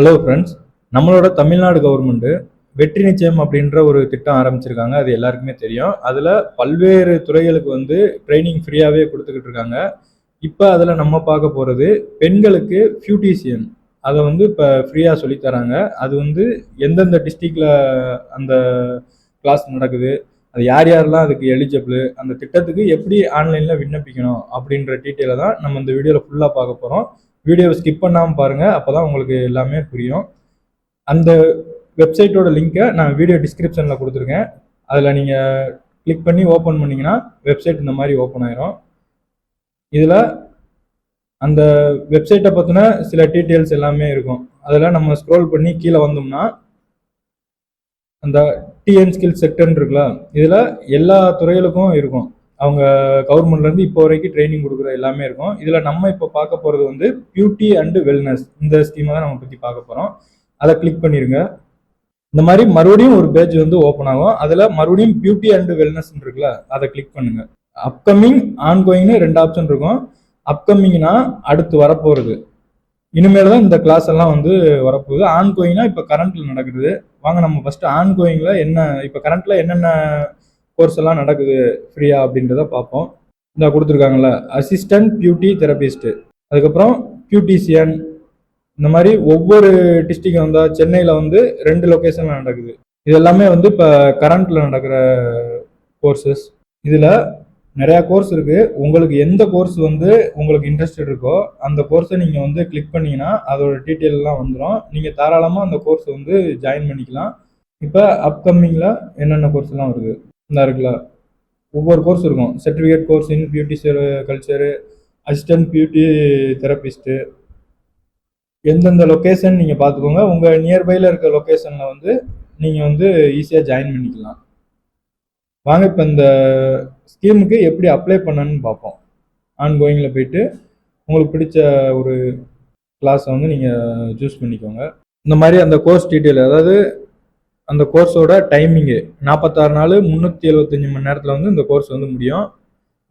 Hello friends நம்மளோட Tamil Nadu government வெற்றி நிச்சயம் அப்படின்ற ஒரு திட்டம் ஆரம்பிச்சிருக்காங்க. அது எல்லாருக்குமே தெரியும். அதில் பல்வேறு துறைகளுக்கு வந்து ட்ரைனிங் ஃப்ரீயாகவே கொடுத்துக்கிட்டு இருக்காங்க. இப்போ அதில் நம்ம பார்க்க போகிறது பெண்களுக்கு ஃபியூட்டிஷியன் அதை வந்து இப்போ ஃப்ரீயாக சொல்லித்தராங்க அது வந்து எந்தெந்த டிஸ்ட்ரிக்டில் அந்த கிளாஸ் நடக்குது அது யார் யாரெல்லாம் அதுக்கு எலிஜிபிள் அந்த திட்டத்துக்கு எப்படி ஆன்லைனில் விண்ணப்பிக்கணும் அப்படின்ற டீட்டெயிலை தான் நம்ம இந்த வீடியோவில் ஃபுல்லாக பார்க்க போகிறோம் வீடியோவை ஸ்கிப் பண்ணாமல் பாருங்கள் அப்போ தான் உங்களுக்கு எல்லாமே புரியும். அந்த வெப்சைட்டோட லிங்க்கை நான் வீடியோ டிஸ்கிரிப்ஷனில் கொடுத்துருக்கேன். அதில் நீங்கள் கிளிக் பண்ணி ஓப்பன் பண்ணிங்கன்னா வெப்சைட் இந்த மாதிரி ஓப்பன் ஆயிரும். இதில் அந்த வெப்சைட்டை பற்றின சில டீட்டெயில்ஸ் எல்லாமே இருக்கும். அதில் நம்ம ஸ்க்ரோல் பண்ணி கீழே வந்தோம்னா அந்த டிஎன் ஸ்கில் செக்டர்ன்னு இருக்குல்ல இதில் எல்லா துறைகளுக்கும் இருக்கும். அவங்க கவர்மெண்ட்லேருந்து இப்போ வரைக்கும் ட்ரைனிங் கொடுக்குற எல்லாமே இருக்கும். இதில் நம்ம இப்போ பார்க்க போகிறது வந்து பியூட்டி அண்டு வெல்னஸ் இந்த ஸ்கீமை தான் நம்ம பற்றி பார்க்க போகிறோம் அதை கிளிக் பண்ணிடுங்க இந்த மாதிரி மறுபடியும் ஒரு பேஜ் வந்து ஓப்பன் ஆகும். அதில் மறுபடியும் பியூட்டி அண்டு வெல்னஸ் இருக்குல்ல அதை கிளிக் பண்ணுங்க. அப்கமிங் ஆன்கோயிங்னு ரெண்டு ஆப்ஷன் இருக்கும். அப்கமிங்னா அடுத்து வரப்போகிறது இனிமேல் தான் இந்த கிளாஸ் எல்லாம் வந்து வரப்போகுது. ஆன்கோயிங்னா இப்போ கரண்ட்ல நடக்குது. வாங்க நம்ம ஃபர்ஸ்ட் ஆன் என்ன இப்போ கரண்ட்ல என்னென்ன கோர்ஸ் எல்லாம் நடக்குது ஃப்ரீயா அப்படின்றத பார்ப்போம். இந்த கொடுத்துருக்காங்கல்ல அசிஸ்டன்ட் பியூட்டி தெரபிஸ்ட்டு அதுக்கப்புறம் பியூட்டிஷியன் இந்த மாதிரி ஒவ்வொரு டிஸ்ட்ரிக்ட் வந்தால் சென்னையில் வந்து ரெண்டு லொக்கேஷனில் நடக்குது. இது எல்லாமே வந்து இப்போ கரண்ட்டில் நடக்கிற கோர்சஸ் இதில் நிறையா கோர்ஸ் இருக்குது உங்களுக்கு எந்த கோர்ஸ் வந்து உங்களுக்கு இன்ட்ரெஸ்டட் இருக்கோ அந்த கோர்ஸை நீங்கள் வந்து கிளிக் பண்ணீங்கன்னா அதோட டீட்டெயில் எல்லாம் வந்துடும் நீங்கள் தாராளமாக அந்த கோர்ஸ் வந்து ஜாயின் பண்ணிக்கலாம். இப்போ அப்கமிங்கில் என்னென்ன கோர்ஸ்லாம் இருக்குது வருது? இந்த இருக்குல்ல. ஒவ்வொரு கோர்ஸ் இருக்கும். Certificate course in beauty culture assistant beauty therapist எந்தெந்த லொக்கேஷன் நீங்கள் பார்த்துக்கோங்க. உங்கள் நியர்பையில் இருக்க லொக்கேஷனில் வந்து நீங்கள் வந்து ஈஸியாக ஜாயின் பண்ணிக்கலாம். வாங்க இப்போ இந்த ஸ்கீமுக்கு எப்படி அப்ளை பண்ணணும்னு பார்ப்போம். ஆன் கோயிங்கில் போயிட்டு உங்களுக்கு பிடிச்ச ஒரு கிளாஸை வந்து நீங்கள் சூஸ் பண்ணிக்கோங்க. இந்த மாதிரி அந்த கோர்ஸ் டீட்டெயில் அதாவது அந்த கோர்ஸோட டைமிங்கு நாற்பத்தாறு நாள் முந்நூற்றி எழுபத்தஞ்சி மணி நேரத்தில் வந்து இந்த கோர்ஸ் வந்து முடியும்.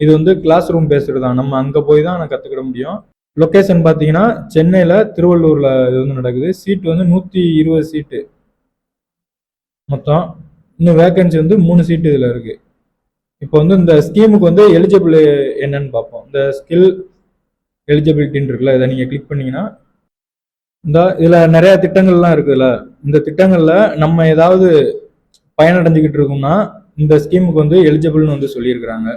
இது வந்து கிளாஸ் ரூம் பேஸ்டு தான். நம்ம அங்கே போய் தான் நான் கற்றுக்கிட முடியும். லொக்கேஷன் பார்த்தீங்கன்னா சென்னையில் திருவள்ளூரில் இது வந்து நடக்குது. சீட் வந்து நூற்றி இருபது சீட்டு மொத்தம் இன்னும் வேக்கன்சி வந்து மூணு சீட்டு இதில் இருக்குது இப்போ வந்து இந்த ஸ்கீமுக்கு வந்து எலிஜிபிள் என்னன்னு பார்ப்போம். இந்த ஸ்கில் எலிஜிபிலிட்டின்னு இருக்குல்ல இதை நீங்கள் கிளிக் பண்ணிங்கன்னா இந்த இதில் நிறையா திட்டங்கள்லாம் இருக்குதுல்ல. இந்த திட்டங்களில் நம்ம ஏதாவது பயனடைஞ்சுக்கிட்டு இருக்கோம்னா இந்த ஸ்கீமுக்கு வந்து எலிஜிபிள்னு வந்து சொல்லியிருக்கிறாங்க.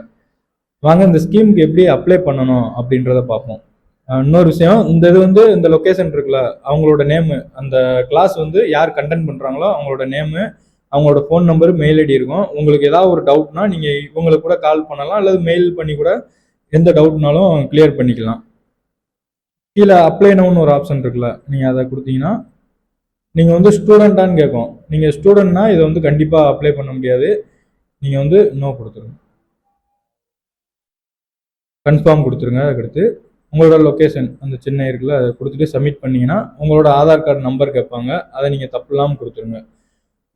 வாங்க இந்த ஸ்கீமுக்கு எப்படி அப்ளை பண்ணணும் அப்படின்றத பார்ப்போம். இன்னொரு விஷயம் இந்த இது வந்து இந்த லொக்கேஷன் இருக்குல்ல அவங்களோட நேமு அந்த கிளாஸ் வந்து யார் கண்டென்ட் பண்ணுறாங்களோ அவங்களோட நேமு அவங்களோட ஃபோன் நம்பர் மெயில் ஐடி இருக்கும். உங்களுக்கு ஏதாவது ஒரு டவுட்னா நீங்கள் இவங்களுக்கு கூட கால் பண்ணலாம் அல்லது மெயில் பண்ணி கூட எந்த டவுட்னாலும் கிளியர் பண்ணிக்கலாம். கீழே அப்ளை நவுன்னு ஒரு ஆப்ஷன் இருக்குல்ல நீங்கள் அதை கொடுத்தீங்கன்னா நீங்கள் வந்து ஸ்டூடெண்ட்டான்னு கேட்கும் நீங்கள் ஸ்டூடெண்ட்னா இதை வந்து கண்டிப்பாக அப்ளை பண்ண முடியாது. நீங்கள் வந்து நோ கொடுத்துருங்க. கன்ஃபார்ம் கொடுத்துருங்க அதுக்கடுத்து உங்களோட லொக்கேஷன் அந்த சென்னை இருக்குல்ல அதை கொடுத்துட்டு சப்மிட் பண்ணீங்கன்னா உங்களோட ஆதார் கார்டு நம்பர் கேட்பாங்க. அதை நீங்கள் தப்பு இல்லாமல் கொடுத்துருங்க.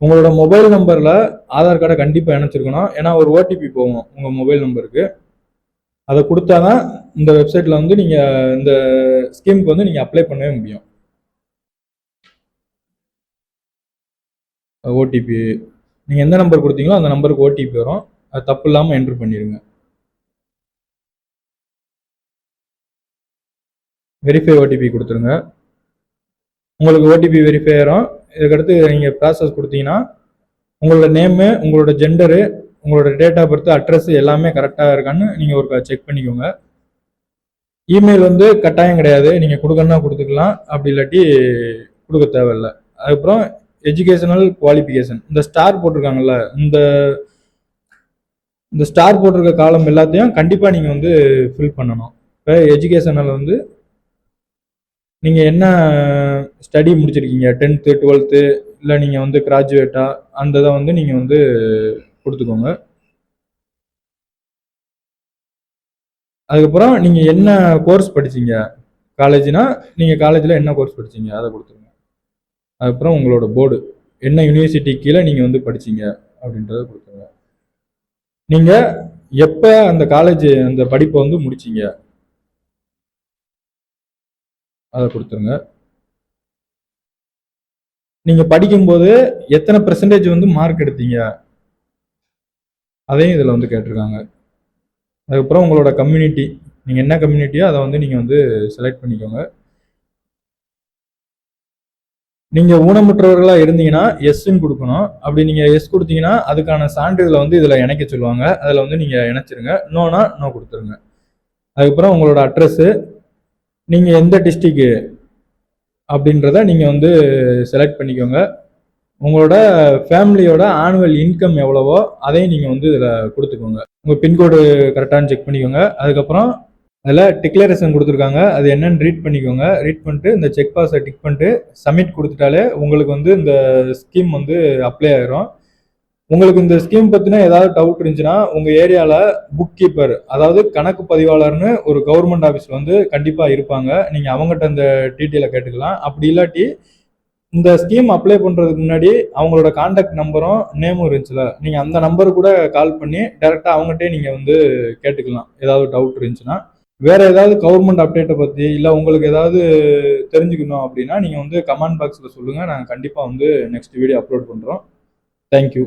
உங்களோட மொபைல் நம்பரில் ஆதார் கார்டை கண்டிப்பாக இணைச்சிருக்கணும். ஏன்னா ஒரு ஓடிபி போகும் உங்கள் மொபைல் நம்பருக்கு அதை கொடுத்தா தான் இந்த வெப்சைட்டில் வந்து நீங்கள் இந்த ஸ்கீமுக்கு வந்து நீங்கள் அப்ளை பண்ணவே முடியும். ஓடிபி நீங்கள் எந்த நம்பர் கொடுத்தீங்களோ அந்த நம்பருக்கு ஓடிபி வரும். அது தப்பு இல்லாமல் என்ட்ரு பண்ணிடுங்க வெரிஃபை ஓடிபி கொடுத்துருங்க. உங்களுக்கு ஓடிபி வெரிஃபை ஆயிரும். இதுக்கடுத்து நீங்கள் ப்ராசஸ் கொடுத்தீங்கன்னா உங்களோட நேமு உங்களோட ஜெண்டரு உங்களோட டேட் ஆஃப் பர்த் அட்ரஸ் எல்லாமே கரெக்டாக இருக்கான்னு நீங்கள் ஒரு செக் பண்ணிக்கோங்க. இமெயில் வந்து கட்டாயம் கிடையாது. நீங்கள் கொடுக்கணும்னா கொடுத்துக்கலாம். அப்படி இல்லாட்டி கொடுக்க தேவையில்லை. அதுக்கப்புறம் எஜுகேஷனல் குவாலிஃபிகேஷன் இந்த ஸ்டார் போட்டிருக்காங்கல்ல இந்த இந்த ஸ்டார் போட்டிருக்க காலம் எல்லாத்தையும் கண்டிப்பாக நீங்கள் வந்து ஃபில் பண்ணணும். இப்போ எஜுகேஷனில் வந்து நீங்கள் என்ன ஸ்டடி முடிச்சிருக்கீங்க? டென்த்து டுவெல்த்து இல்லை நீங்கள் வந்து கிராஜுவேட்டா அந்த இதை வந்து நீங்கள் வந்து கொடுத்துக்கோங்க. அதுக்கப்புறம் நீங்கள் என்ன கோர்ஸ் படிச்சீங்க? காலேஜ்னா நீங்கள் காலேஜில் என்ன கோர்ஸ் படிச்சீங்க? அதை கொடுத்துருங்க. அதுக்கப்புறம் உங்களோட போர்டு என்ன யூனிவர்சிட்டி கீழே நீங்கள் வந்து படிச்சீங்க அப்படின்றத கொடுத்துருங்க. நீங்கள் எப்போ அந்த காலேஜ் அந்த படிப்பை வந்து முடிச்சீங்க? அதை கொடுத்துருங்க. நீங்கள் படிக்கும்போது எத்தனை பெர்சன்டேஜ் வந்து மார்க் எடுத்தீங்க? அதையும் இதில் வந்து கேட்டிருக்காங்க. அதுக்கப்புறம் உங்களோட கம்யூனிட்டி நீங்கள் என்ன கம்யூனிட்டியோ அதை வந்து நீங்கள் வந்து செலக்ட் பண்ணிக்கோங்க. நீங்கள் ஊனமுற்றவர்களா இருந்தீங்கன்னா எஸ்ன்னு கொடுக்கணும். அப்படி நீங்கள் எஸ் கொடுத்தீங்கன்னா அதுக்கான சான்றிதழை வந்து இதில் இணைக்க சொல்லுவாங்க. அதில் வந்து நீங்கள் இணைச்சிருங்க. நோனா நோ கொடுத்துருங்க. அதுக்கப்புறம் உங்களோட அட்ரஸ் நீங்கள் எந்த டிஸ்ட்ரிக்கு அப்படின்றத நீங்கள் வந்து செலக்ட் பண்ணிக்கோங்க. உங்களோட ஃபேமிலியோட ஆனுவல் இன்கம் எவ்வளவோ அதையும் நீங்கள் வந்து இதில் கொடுத்துக்கோங்க. உங்கள் பின்கோடு கரெக்டானு செக் பண்ணிக்கோங்க. அதுக்கப்புறம் அதில் டிக்ளரேஷன் கொடுத்துருக்காங்க. அது என்னன்னு ரீட் பண்ணிக்கோங்க. ரீட் பண்ணிட்டு இந்த செக் பாஸை டிக் பண்ணிட்டு சப்மிட் கொடுத்துட்டாலே உங்களுக்கு வந்து இந்த ஸ்கீம் வந்து அப்ளை ஆகிரும் உங்களுக்கு இந்த ஸ்கீம் பற்றின ஏதாவது டவுட் இருந்துச்சுன்னா உங்கள் ஏரியாவில் புக் கீப்பர் அதாவது கணக்கு பதிவாளர்னு ஒரு கவர்மெண்ட் ஆஃபீஸில் வந்து கண்டிப்பாக இருப்பாங்க. நீங்கள் அவங்ககிட்ட இந்த டீட்டெயிலை கேட்டுக்கலாம். அப்படி இல்லாட்டி இந்த ஸ்கீம் அப்ளை பண்ணுறதுக்கு முன்னாடி அவங்களோட காண்டாக்ட் நம்பரும் நேமும் இருந்துச்சுல நீங்கள் அந்த நம்பர் கூட கால் பண்ணி டேரெக்டாக அவங்ககிட்டே நீங்கள் வந்து கேட்டுக்கலாம். ஏதாவது டவுட் இருந்துச்சுன்னா. வேற ஏதாவது கவர்மெண்ட் அப்டேட்டை பற்றி இல்லை உங்களுக்கு ஏதாவது தெரிஞ்சுக்கணும் அப்படின்னா நீங்கள் வந்து கமெண்ட் பாக்ஸில் சொல்லுங்கள் நாங்கள் கண்டிப்பாக வந்து நெக்ஸ்ட் வீடியோ அப்லோட் பண்ணுறோம் தேங்க்யூ